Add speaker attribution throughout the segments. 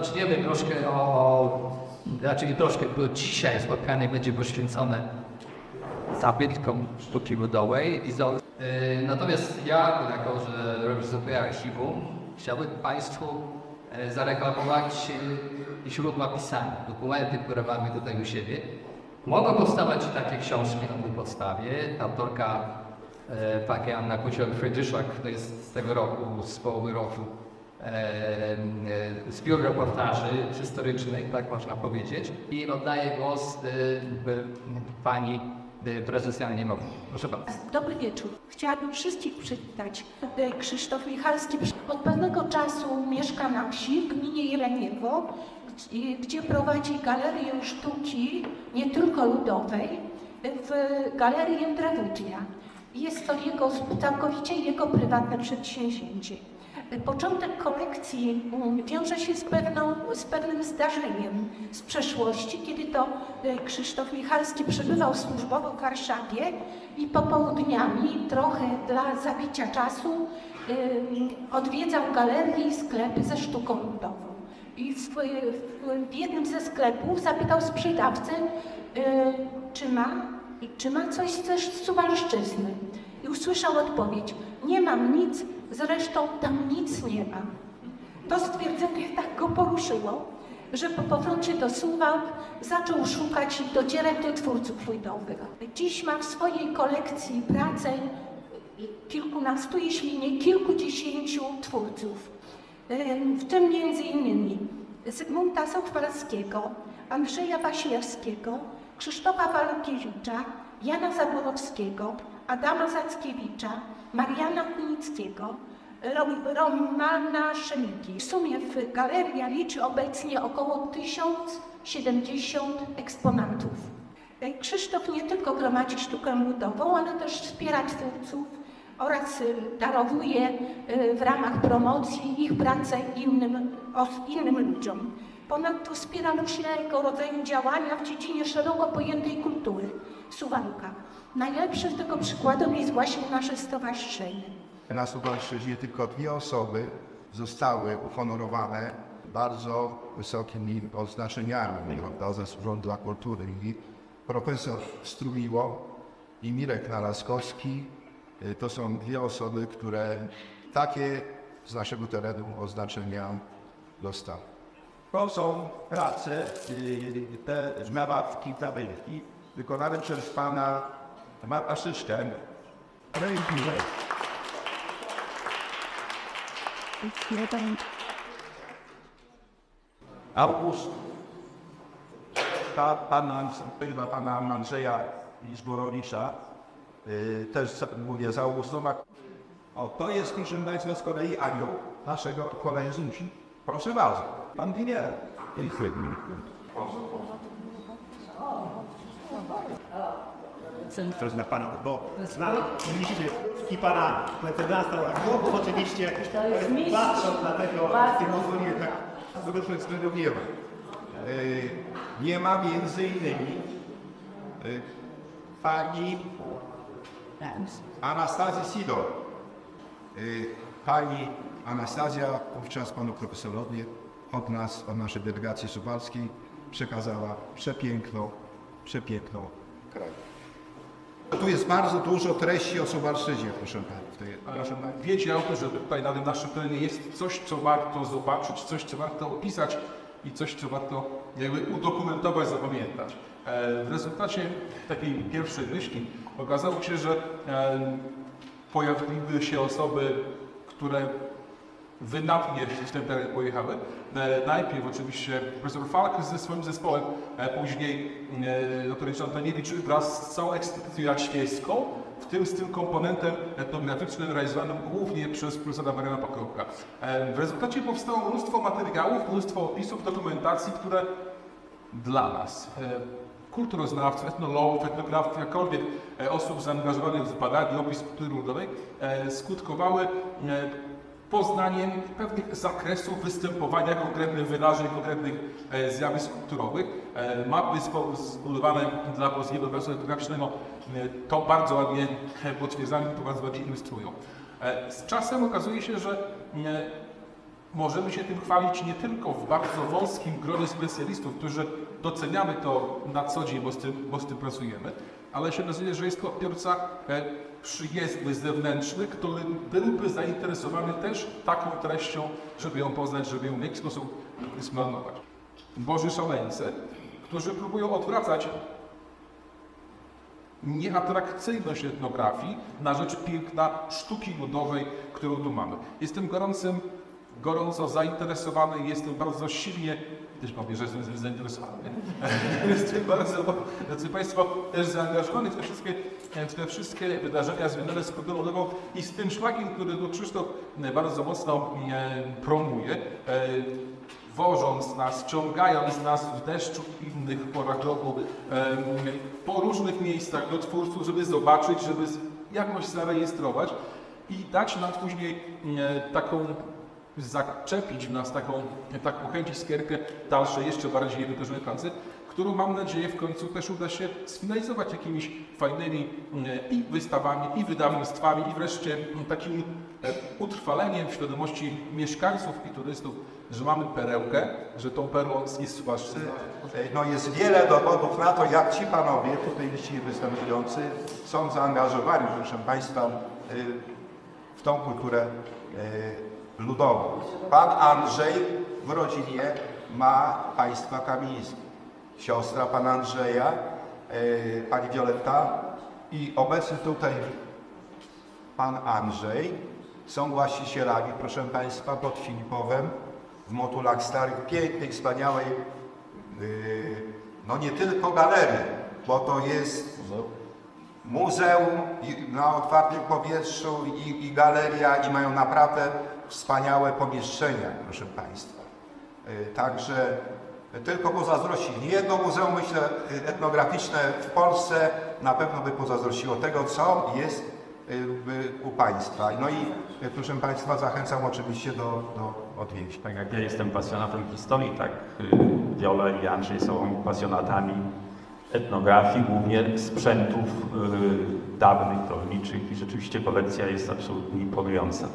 Speaker 1: zaczniemy troszkę o, nie troszkę, bo dzisiaj spotkanie będzie poświęcone zabytkom sztuki ludowej. I y, natomiast ja, jako że reprezentuję archiwum, chciałbym Państwu e, zareklamować e, źródła pisania, dokumenty, które mamy tutaj u siebie. Mogą powstawać takie książki na tej podstawie. Autorka e, pani Anna Kucior-Frydryszak, to jest z tego roku, z połowy roku, e, e, zbiór reportaży historycznych, tak można powiedzieć. I oddaję głos e, e, pani e, prezes Janie Mowy. Proszę bardzo.
Speaker 2: Dobry wieczór. Chciałabym wszystkich przywitać. Krzysztof Michalski od pewnego czasu mieszka na wsi w gminie Jeleniewo, gdzie, prowadzi galerię sztuki, nie tylko ludowej, w galerię Drawutnia. Jest to jego, całkowicie jego prywatne przedsięwzięcie. Początek kolekcji mm, wiąże się z, pewną, z pewnym zdarzeniem z przeszłości, kiedy to e, Krzysztof Michalski przebywał służbowo w Warszawie i popołudniami, trochę dla zabicia czasu, odwiedzał galerie i sklepy ze sztuką ludową. I w, w, w jednym ze sklepów zapytał sprzedawcę, e, czy ma, czy ma coś ze Suwalszczyzny. I usłyszał odpowiedź, nie mam nic, zresztą tam nic nie ma. To stwierdzenie tak go poruszyło, że po powrocie do Suwałk zaczął szukać i docierać do twórców ludowych. Dziś ma w swojej kolekcji pracę kilkunastu, jeśli nie kilkudziesięciu twórców. W tym między innymi Zygmunta Sochwalskiego, Andrzeja Waślewskiego, Krzysztofa Walkiewicza, Jana Zaborowskiego, Adama Zackiewicza, Mariana Kunickiego, Rom- Romana Szemiki. W sumie w galeria liczy obecnie około 1070 eksponatów. E, Krzysztof nie tylko gromadzi sztukę ludową, ale też wspiera twórców oraz y, darowuje y, w ramach promocji ich pracę innym, innym ludziom. Ponadto wspiera różnego rodzaju działania w dziedzinie szeroko pojętej kultury Suwałka. Najlepszym tego przykładem jest właśnie nasze stowarzyszenie.
Speaker 3: Na Suwalszczyźnie tylko dwie osoby zostały uhonorowane bardzo wysokimi oznaczeniami prawda, zasłużą dla kultury. I profesor Strumiło i Mirek Nalaskowski y, to są dwie osoby, które takie z naszego terenu oznaczenia dostały.
Speaker 4: To są prace, y, te żmawawki, tabelki, wykonane przez pana Maraszyczkę. Ręki, August, ta pana, chyba pana Andrzeja Zborowicza, y, też mówię z Augustowa. O, to jest, proszę Państwa, z kolei anioł naszego kolędzi. Proszę bardzo, pan Winier.
Speaker 5: Proszę pana, bo na liście i pana mecenasa Głowów oczywiście patrzą na tego
Speaker 3: Pozwoliłem tak, tego przedstawienia nie ma. Y, Nie ma między innymi y, pani Anastazji Sidor. Y, Pani Anastazja wówczas panu profesorowi od nas, od naszej delegacji suwalskiej przekazała przepiękną, przepiękną kraj. Tu jest bardzo dużo treści o Suwalszczyźnie, proszę pana. w tej- Proszę
Speaker 6: że tutaj na tym naszym terenie jest coś, co warto zobaczyć, coś, co warto opisać i coś, co warto jakby udokumentować, zapamiętać. E, W rezultacie takiej pierwszej myśli okazało się, że pojawiły się osoby, które wynawnie w ten teren pojechały. E, Najpierw oczywiście profesor Falk ze swoim zespołem, e, później e, dr Ryszard Daniewicz wraz z całą ekspedycją jaćwiejską, w tym z tym komponentem etnograficznym realizowanym głównie przez profesora Mariana Pakroka. W rezultacie powstało mnóstwo materiałów, mnóstwo opisów, dokumentacji, które dla nas, kulturoznawców, etnologów, etnografów, jakkolwiek osób zaangażowanych w badanie, opis kultury ludowej, skutkowały poznaniem pewnych zakresów występowania konkretnych wydarzeń, konkretnych e, zjawisk kulturowych. E, Mapy zbudowane dla polskiego wyrazu etnograficznego e, to bardzo ładnie potwierdzają i to bardzo ładnie ilustrują. Z czasem okazuje się, że możemy się tym chwalić nie tylko w bardzo wąskim gronie specjalistów, którzy doceniamy to na co dzień, bo z tym, bo z tym pracujemy, ale się okazuje, że jest to odbiorca przyjezdny, zewnętrzny, który byłby zainteresowany też taką treścią, żeby ją poznać, żeby ją w jakiś sposób zmarnować. Boży szaleńcy, którzy próbują odwracać nieatrakcyjność etnografii na rzecz piękna sztuki ludowej, którą tu mamy. Jestem gorącym, gorąco zainteresowany, jestem bardzo silnie, też powiem, że jestem zainteresowany, jestem bardzo, drodzy Państwo, też zaangażowany w te wszystkie, w te wszystkie wydarzenia związane z kulturą ludową i z tym szlakiem, który tu Krzysztof bardzo mocno e, promuje. E, wożąc nas, ciągając nas w deszczu i innych porach roku em, po różnych miejscach do twórców, żeby zobaczyć, żeby jakoś zarejestrować i dać nam później e, taką, zaczepić w nas taką, taką chęć i skierkę dalszej, jeszcze bardziej wytężonej pracy, którą mam nadzieję w końcu też uda się sfinalizować jakimiś fajnymi e, i wystawami, i wydawnictwami, i wreszcie takim e, utrwaleniem w świadomości mieszkańców i turystów, że mamy perełkę, że tą perłą jest Suwałszczyzna.
Speaker 3: No jest wiele dowodów na to, jak ci panowie, tutaj dzisiaj występujący, są zaangażowani, proszę Państwa, y, w tą kulturę ludową. Pan Andrzej w rodzinie ma państwa kamińskie. Siostra pana Andrzeja, y, pani Wioletta i obecny tutaj pan Andrzej są właścicielami, proszę Państwa, pod Filipowem w Motulach Starych, pięknej, wspaniałej Yy, no nie tylko galerii, bo to jest muzeum na otwartym powietrzu i, i galeria i mają naprawdę wspaniałe pomieszczenia, proszę Państwa. Yy, Także tylko pozazdrościć. Nie jedno muzeum, myślę, etnograficzne w Polsce na pewno by pozazdrościło tego, co jest w- u Państwa. No i yy, proszę Państwa, zachęcam oczywiście do, do odwiedzin.
Speaker 7: Tak jak ja jestem pasjonatem historii, tak y, Wiola i Andrzej są pasjonatami etnografii, głównie sprzętów y, dawnych, rolniczych i rzeczywiście kolekcja jest absolutnie imponująca.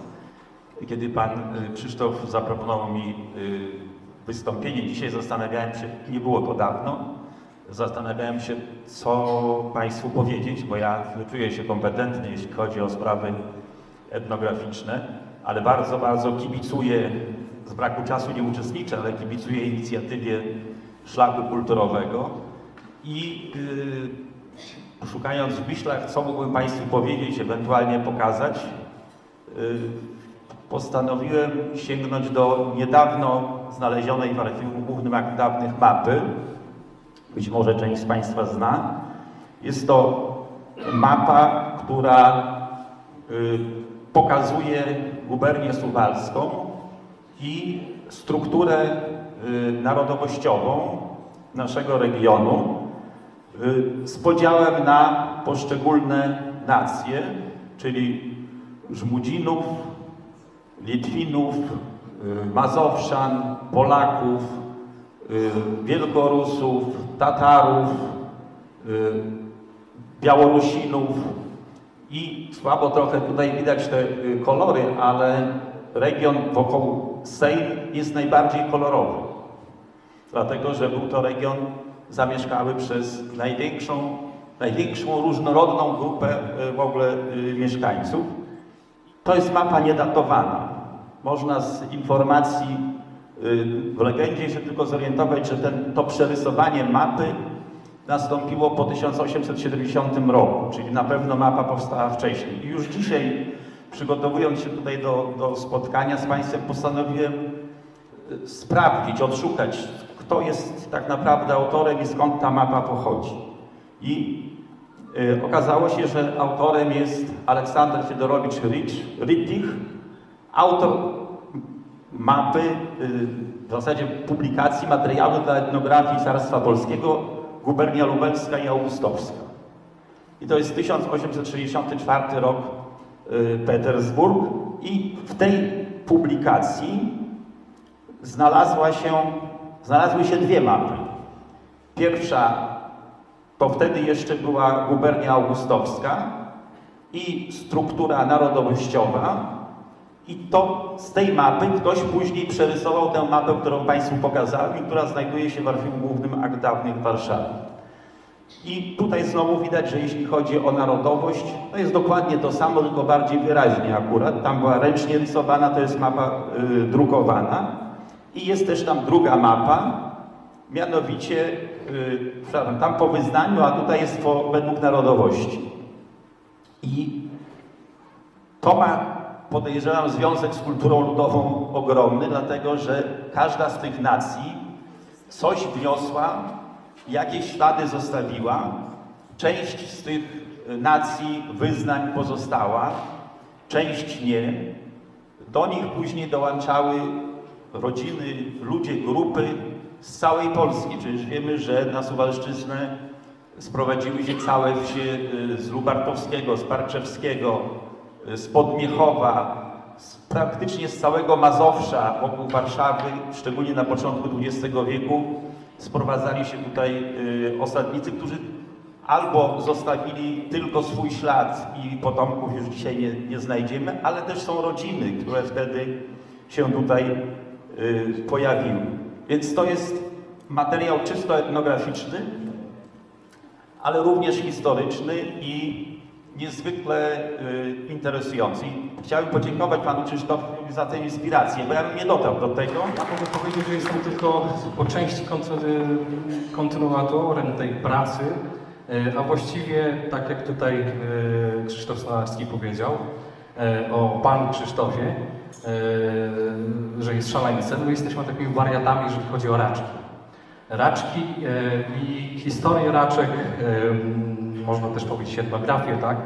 Speaker 7: Kiedy pan y, Krzysztof zaproponował mi y, wystąpienie dzisiaj, zastanawiałem się, nie było to dawno, zastanawiałem się, co Państwu powiedzieć, bo ja czuję się kompetentny, jeśli chodzi o sprawy etnograficzne, ale bardzo, bardzo kibicuję, z braku czasu nie uczestniczę, ale kibicuję inicjatywie szlaku kulturowego i yy, szukając w myślach, co mógłbym Państwu powiedzieć, ewentualnie pokazać, yy, postanowiłem sięgnąć do niedawno znalezionej w archiwum głównym akt dawnych mapy. Być może część z Państwa zna. Jest to mapa, która y, pokazuje gubernię suwalską i strukturę y, narodowościową naszego regionu z podziałem na poszczególne nacje, czyli Żmudzinów, Litwinów, y, Mazowszan, Polaków, y, Wielkorusów, Tatarów, y, Białorusinów i słabo trochę tutaj widać te y, kolory, ale region wokół Sejm jest najbardziej kolorowy. Dlatego, że był to region zamieszkały przez największą, największą różnorodną grupę y, w ogóle y, mieszkańców. To jest mapa niedatowana. Można z informacji y, w legendzie się tylko zorientować, że ten, to przerysowanie mapy nastąpiło po 1870 roku, czyli na pewno mapa powstała wcześniej. I już dzisiaj, przygotowując się tutaj do, do spotkania z Państwem, postanowiłem sprawdzić, odszukać, kto jest tak naprawdę autorem i skąd ta mapa pochodzi. I y, okazało się, że autorem jest Aleksander Fedorowicz Rittich, autor mapy, y, w zasadzie publikacji materiału dla etnografii Carstwa Polskiego, gubernia lubelska i augustowska. I to jest 1864 rok y, Petersburg i w tej publikacji znalazła się, znalazły się dwie mapy. Pierwsza to wtedy jeszcze była gubernia augustowska i struktura narodowościowa I to z tej mapy ktoś później przerysował tę mapę, którą Państwu pokazałem i która znajduje się w Archiwum Głównym Akt Dawnych w Warszawie. I tutaj znowu widać, że jeśli chodzi o narodowość, to jest dokładnie to samo, tylko bardziej wyraźnie akurat. Tam była ręcznie rysowana, to jest mapa y, drukowana. I jest też tam druga mapa, mianowicie, y, przepraszam, tam po wyznaniu, a tutaj jest po, według narodowości. I to ma, podejrzewam, związek z kulturą ludową ogromny, dlatego że każda z tych nacji coś wniosła, jakieś ślady zostawiła. Część z tych nacji wyznań pozostała, część nie. Do nich później dołączały rodziny, ludzie, grupy z całej Polski. Przecież wiemy, że na Suwalszczyznę sprowadziły się całe wsie y, z Lubartowskiego, z Parczewskiego, y, z Podmiechowa, z, praktycznie z całego Mazowsza wokół Warszawy, szczególnie na początku XX wieku, sprowadzali się tutaj y, osadnicy, którzy albo zostawili tylko swój ślad i potomków już dzisiaj nie, nie znajdziemy, ale też są rodziny, które wtedy się tutaj pojawiły. Więc to jest materiał czysto etnograficzny, ale również historyczny i niezwykle y, interesujący. I chciałem podziękować panu Krzysztofowi za tę inspirację, bo ja bym nie dotarł do tego.
Speaker 8: Ja mogę powiedzieć, że jestem tylko po części konty- kontynuatorem tej pracy, e, a właściwie tak jak tutaj Krzysztof Snarski powiedział o panu Krzysztofie, że jest szaleńcem, my jesteśmy takimi wariatami, jeżeli chodzi o raczki. Raczki e, i historię raczek, m, można też powiedzieć etnografię, tak?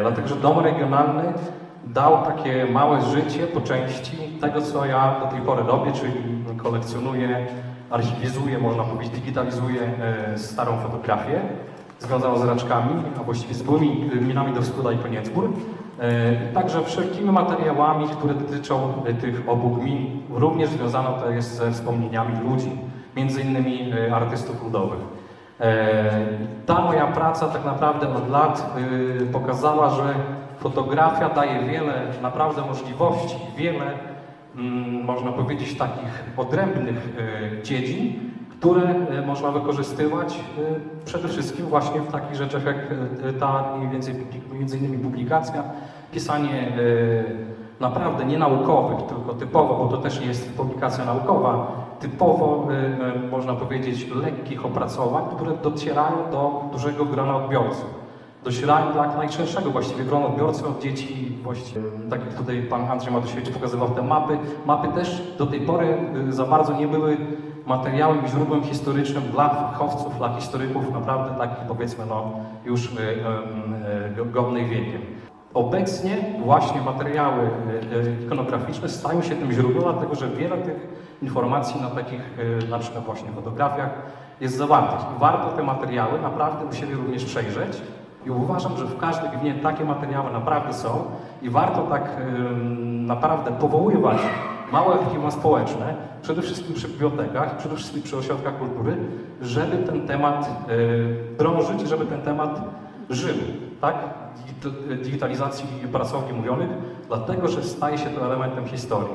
Speaker 8: Dlatego, że dom regionalny dał takie małe życie po części tego, co ja do tej pory robię, czyli kolekcjonuję, archiwizuję, można powiedzieć, digitalizuję starą fotografię związaną z raczkami, a właściwie z byłymi gminami do Wskuda i Koniecbór. E, Także wszelkimi materiałami, które dotyczą e, tych obu gmin, również związano to jest ze wspomnieniami ludzi, między innymi e, artystów ludowych. E, Ta moja praca tak naprawdę od lat y, pokazała, że fotografia daje wiele naprawdę możliwości, wiele mm, można powiedzieć takich odrębnych y, dziedzin, które y, można wykorzystywać y, przede wszystkim właśnie w takich rzeczach jak y, ta mniej więcej publik- między innymi publikacja, pisanie naprawdę nie naukowych, tylko typowo, bo to też nie jest publikacja naukowa, typowo można powiedzieć lekkich opracowań, które docierają do dużego grona odbiorców. Docierają do jak najszerszego właściwie grona odbiorców od dzieci, właściwie, tak jak tutaj pan Andrzej Matusiewicz pokazywał te mapy. Mapy też do tej pory za bardzo nie były materiałem źródłem historycznym dla fachowców, dla historyków naprawdę takich powiedzmy no już y, y, godnych wiekiem. Obecnie właśnie materiały y, y, ikonograficzne stają się tym źródłem, dlatego że wiele tych informacji na takich y, na przykład właśnie fotografiach jest zawartych. Warto te materiały naprawdę u siebie również przejrzeć i uważam, że w każdej gminie takie materiały naprawdę są i warto tak naprawdę powoływać małe archiwa społeczne, przede wszystkim przy bibliotekach, przede wszystkim przy ośrodkach kultury, żeby ten temat y, drążyć żeby ten temat żył, tak? Digi- Digitalizacji pracowni mówionych, dlatego że staje się to elementem historii.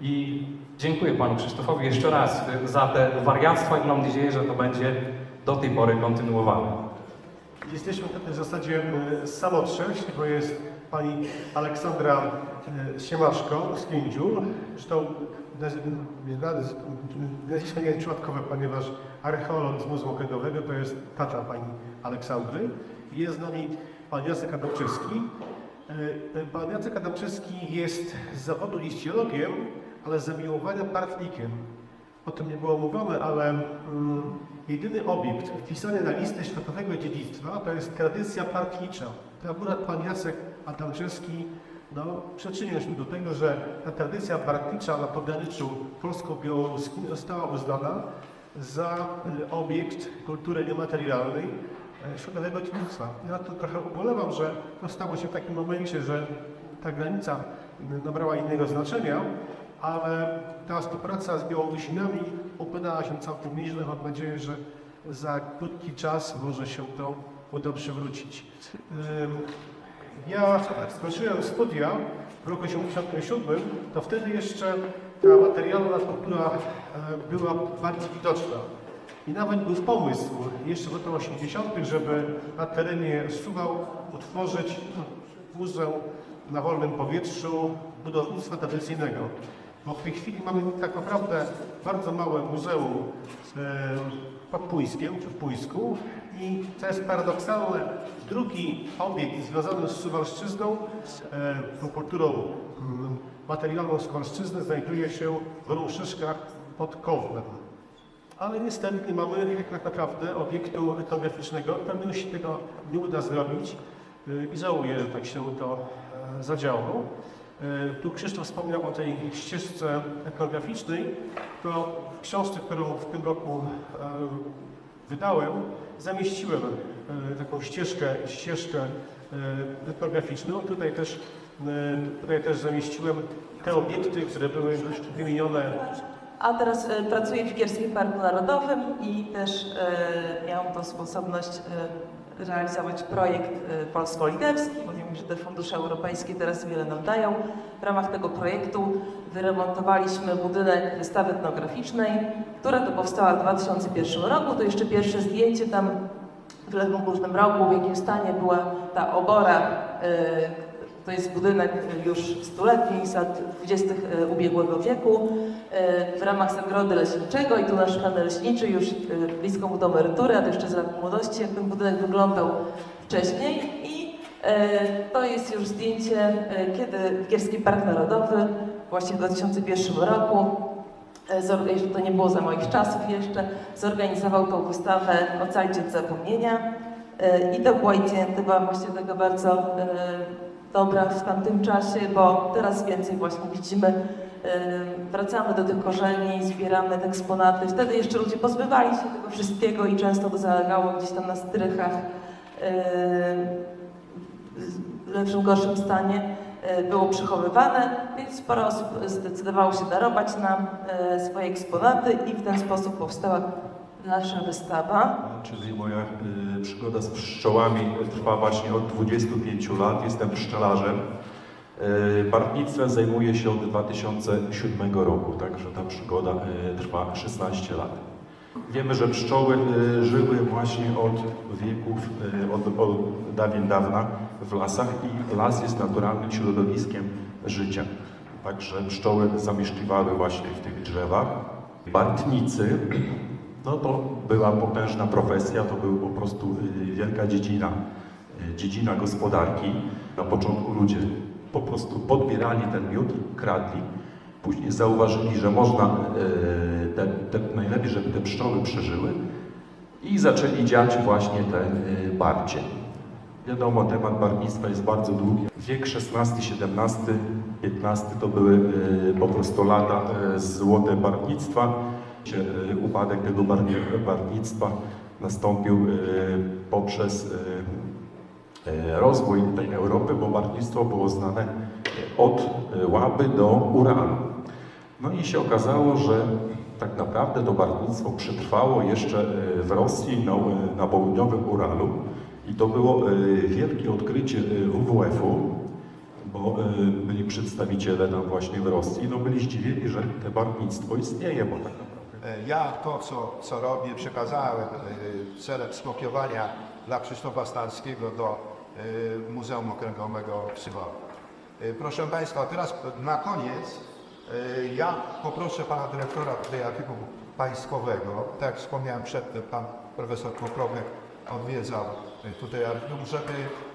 Speaker 8: I dziękuję Panu Krzysztofowi jeszcze raz y, za te wariactwa i mam nadzieję, że to będzie do tej pory kontynuowane.
Speaker 5: Jesteśmy w zasadzie e, samotrzeć, bo jest pani Aleksandra e, Siemaszko z Kędziu. Zresztą naz- naz- nazwisko nie jest przypadkowe, ponieważ archeolog z Muzeum Okręgowego to jest tata pani Aleksandry. Jest z nami pan Jacek Adamczewski. E, Pan Jacek Adamczewski jest z zawodu liściologiem, ale z zamiłowania bartnikiem. O tym nie było mówione, ale mm, jedyny obiekt wpisany na listę światowego dziedzictwa to jest tradycja partnicza. To akurat pan Jacek Adamczewski no, przyczynił się do tego, że ta tradycja partnicza na pograniczu polsko-białoruskim została uznana za y, obiekt kultury niematerialnej e, światowego dziedzictwa. Ja to trochę ubolewam, że to stało się w takim momencie, że ta granica nabrała innego znaczenia, ale ta współpraca z Białorusinami układała się całkiem nieźle. Mam nadzieję, że za krótki czas może się to uda przywrócić. Ja skończyłem studia w roku 1987, to wtedy jeszcze ta materialna struktura e, była bardziej widoczna. I nawet był pomysł jeszcze w latach 80., żeby na terenie Suwał utworzyć muzeum na wolnym powietrzu budownictwa tradycyjnego. Bo w tej chwili mamy tak naprawdę bardzo małe muzeum e, pod Pójskiem, czy w Pójsku i co jest paradoksalne, drugi obiekt związany z Suwalszczyzną, e, kulturą mm, materialną Suwalszczyzny znajduje się w Rumszyszkach pod Kownem. Ale niestety nie mamy tak naprawdę obiektu etnograficznego. Pewnie się tego nie uda zrobić y, i żałuję, że tak się to e, zadziało. E, Tu Krzysztof wspomniał o tej ścieżce etnograficznej. To w książce, którą w tym roku e, wydałem, zamieściłem e, taką ścieżkę, ścieżkę etnograficzną. Tutaj też, e, tutaj też zamieściłem te obiekty, które były wymienione
Speaker 9: A teraz e, pracuję w Gierskim Parku Narodowym i też miałam tą sposobność realizować projekt e, polsko-litewski, bo wiem, że te fundusze europejskie teraz wiele nam dają. W ramach tego projektu wyremontowaliśmy budynek wystawy etnograficznej, która to powstała w 2001 roku. To jeszcze pierwsze zdjęcie tam w lewym górnym rogu, w jakim stanie była ta obora. E, To jest budynek już stuletni, z lat 20. ubiegłego wieku. E, W ramach zagrody leśniczego i tu nasz pan leśniczy już e, blisko mu do emerytury, a to jeszcze z lat młodości, jak ten budynek wyglądał wcześniej. I e, to jest już zdjęcie, e, kiedy Gierski Park Narodowy właśnie w 2001 roku e, to nie było za moich czasów jeszcze, zorganizował tą wystawę Ocalić zapomnienia. E, I to była inicjatywa właśnie taka bardzo dobra w tamtym czasie, bo teraz więcej właśnie widzimy, wracamy do tych korzeni, zbieramy te eksponaty. Wtedy jeszcze ludzie pozbywali się tego wszystkiego i często to zalegało gdzieś tam na strychach w lepszym, gorszym stanie e, było przechowywane, więc sporo osób zdecydowało się darować nam e, swoje eksponaty i w ten sposób powstała nasza wystawa.
Speaker 10: Czyli moja y, przygoda z pszczołami trwa właśnie od 25 lat. Jestem pszczelarzem. Y, Bartnictwem zajmuję się od 2007 roku, także ta przygoda y, trwa 16 lat. Wiemy, że pszczoły y, żyły właśnie od wieków, y, od, od dawien dawna w lasach i las jest naturalnym środowiskiem życia. Także pszczoły zamieszkiwały właśnie w tych drzewach. Bartnicy no to była potężna profesja, to był po prostu y, wielka dziedzina, y, dziedzina gospodarki. Na początku ludzie po prostu podbierali ten miód, kradli. Później zauważyli, że można, y, te, te, najlepiej, żeby te pszczoły przeżyły i zaczęli dziać właśnie te barcie. Wiadomo, temat barwnictwa jest bardzo długi. Wiek XVI, XVII, XV to były po prostu lata złote barwnictwa. Y, Upadek tego barwni- barwnictwa nastąpił y, poprzez y, rozwój tej Europy, bo barwnictwo było znane od Łaby do Uranu. No i się okazało, że tak naprawdę to barwnictwo przetrwało jeszcze w Rosji, na, na południowym Uralu. I to było wielkie odkrycie WWF-u, bo byli przedstawiciele tam właśnie w Rosji, no byli zdziwieni, że te barwnictwo istnieje, bo tak
Speaker 3: Ja to, co, co robię, przekazałem e, celem skopiowania dla Krzysztofa Stanskiego do e, Muzeum Okręgowego w Sywowie. E, Proszę Państwa, teraz na koniec e, ja poproszę Pana Dyrektora Archiwum Państwowego, tak jak wspomniałem przedtem, Pan Profesor Koprowek odwiedzał e, tutaj archiwum, żeby e,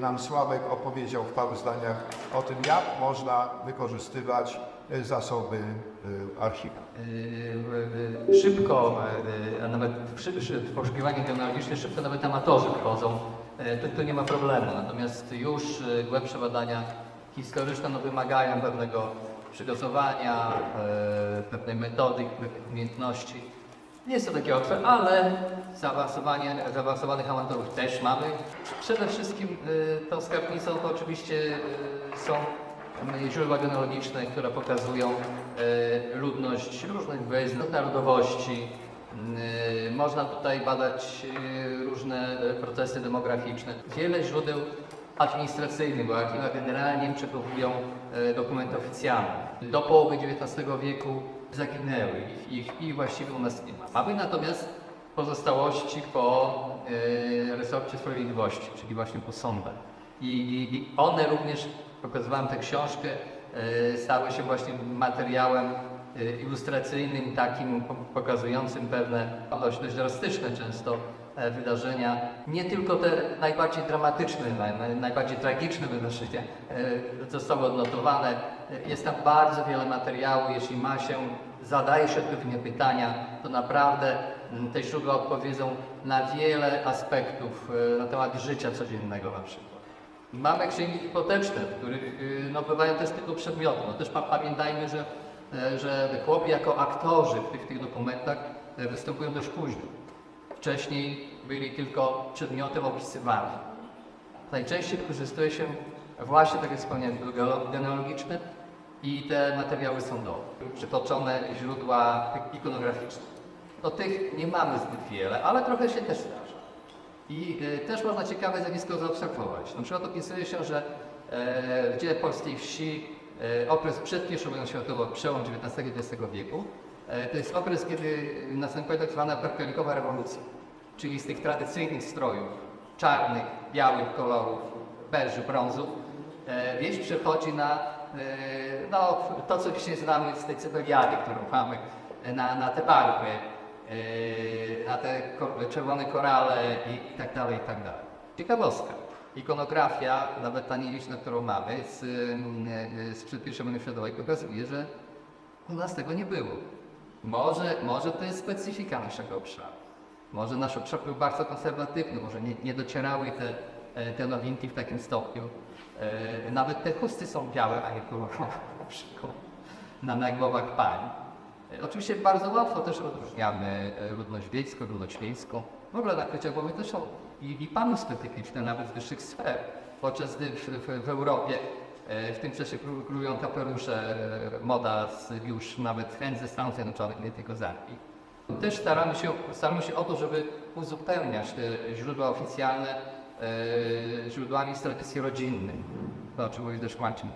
Speaker 3: nam Sławek opowiedział w paru zdaniach o tym, jak można wykorzystywać e, zasoby e, archiwum.
Speaker 1: Szybko, a nawet w, poszukiwanie genealogiczne szybko nawet amatorzy wchodzą, to, to nie ma problemu. Natomiast już głębsze badania historyczne no, wymagają pewnego przygotowania, pewnej metody, umiejętności. Nie jest to takie łatwe, ale zaawansowanie, zaawansowanych amatorów też mamy. Przede wszystkim yy, tą skarbnicą to oczywiście yy, są Mamy źródła genealogiczne, które pokazują e, ludność różnych wyznań, narodowości. E, można tutaj badać e, różne e, procesy demograficzne. Wiele źródeł administracyjny, bo archiwa generalnie przechowują e, dokumenty oficjalne. Do połowy XIX wieku zaginęły ich, ich, właściwie u nas nie ma. Mamy natomiast pozostałości po e, resorcie sprawiedliwości, czyli właśnie po sądach. I, i, one również, pokazywałem tę książkę, e, stały się właśnie materiałem e, ilustracyjnym, takim po- pokazującym pewne dość, dość drastyczne często wydarzenia, nie tylko te najbardziej dramatyczne, naj, naj- najbardziej tragiczne wydarzenia e, zostały odnotowane. E, Jest tam bardzo wiele materiału, jeśli ma się, zadaje się odpowiednie pytania, to naprawdę te źródła odpowiedzą na wiele aspektów e, na temat życia codziennego na przykład. Mamy księgi hipoteczne, w których no, bywają też tylko przedmioty. No, też pa, pamiętajmy, że, e, że chłopi jako aktorzy w tych, w tych dokumentach e, występują dość późno. Wcześniej byli tylko przedmiotem opisywanym. Najczęściej wykorzystuje się właśnie, tak jak wspomniałem, źródła genealogiczne i te materiały sądowe, przytoczone źródła ikonograficzne. No tych nie mamy zbyt wiele, ale trochę się też zdarza. I e, też można ciekawe zjawisko zaobserwować. Na przykład opisuje się, że e, w dziele polskiej wsi e, okres przed I wojną światową, przełom XIX i XX wieku, e, to jest okres, kiedy następuje tak zwana perkelikowa rewolucja, czyli z tych tradycyjnych strojów, czarnych, białych kolorów, beżu, brązu, e, wieś przechodzi na e, no, to, co dzisiaj znamy z tej cybeliady, którą mamy, e, na, na te barwy, na te czerwone korale i, i tak dalej, i tak dalej. Ciekawostka. Ikonografia, nawet ta nieliczna, którą mamy z, sprzed I wojny światowej pokazuje, że u nas tego nie było. Może, może to jest specyfika naszego obszaru. Może nasz obszar był bardzo konserwatywny, może nie, nie docierały te, e, te nowinki w takim stopniu. E, Nawet te chusty są białe, a nie kolorowe na przykład na, na głowach pań. E, Oczywiście bardzo łatwo też rozróżniamy e, ludność wiejską, ludność wiejską. W ogóle nakrycia głowy też są i, i panów specyficzne, nawet z wyższych sfer. Podczas gdy w, w, w Europie w tym czasie kró- królują kapelusze, moda z, już nawet chęć ze Stanów Zjednoczonych, nie tylko z Anglii. Też staramy się, staramy się o to, żeby uzupełniać te źródła oficjalne e, źródłami z tradycji rodzinnej, to o czym mówi też Marcin